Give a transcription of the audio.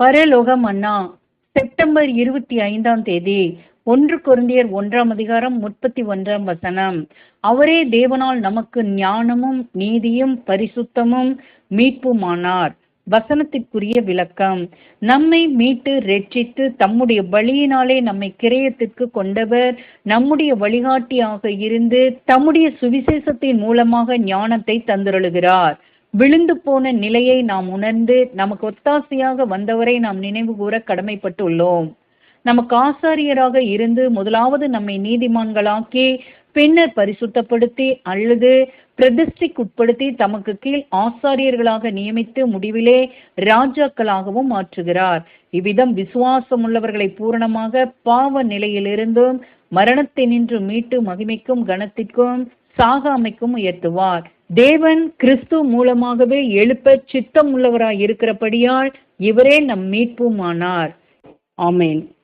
பரலோகம் அண்ணா செப்டம்பர் இருபத்தி ஐந்தாம் தேதி ஒன்று குருந்தியர் ஒன்றாம் அதிகாரம் முப்பத்தி ஒன்றாம் வசனம். அவரே தேவனால் நமக்கு ஞானமும் நீதியும் பரிசுத்தமும் மீட்புமானார். வசனத்திற்குரிய விளக்கம் நம்மை மீட்டு ரட்சித்து தம்முடைய வழியினாலே நம்மை கிரயத்திற்கு கொண்டவர் நம்முடைய வழிகாட்டியாக இருந்து தம்முடைய சுவிசேஷத்தின் மூலமாக ஞானத்தை தந்துருளுகிறார். விழுந்து போன நிலையை நாம் உணர்ந்து நமக்கு ஒத்தாசையாக வந்தவரை நாம் நினைவு கூற கடமைப்பட்டுள்ளோம். நமக்கு ஆசாரியராக இருந்து முதலாவது நம்மை நீதிமான்களாக்கி பின்னர் பரிசுத்தப்படுத்தி அல்லது பிரதிஷ்டைக்குட்படுத்தி தமக்கு கீழ் ஆசாரியர்களாக நியமித்து முடிவிலே ராஜாக்களாகவும் மாற்றுகிறார். இவ்விதம் விசுவாசம் உள்ளவர்களை பூரணமாக பாவ நிலையிலிருந்தும் மரணத்தை நின்று மீட்டு மகிமைக்கும் கனத்திற்கும் சாகாமைக்கும் உயர்த்துவார். தேவன் கிறிஸ்து மூலமாகவே எழுப்ப சித்தம் உள்ளவராய் இருக்கிறபடியால் இவரே நம் மீட்புமானார். ஆமேன்.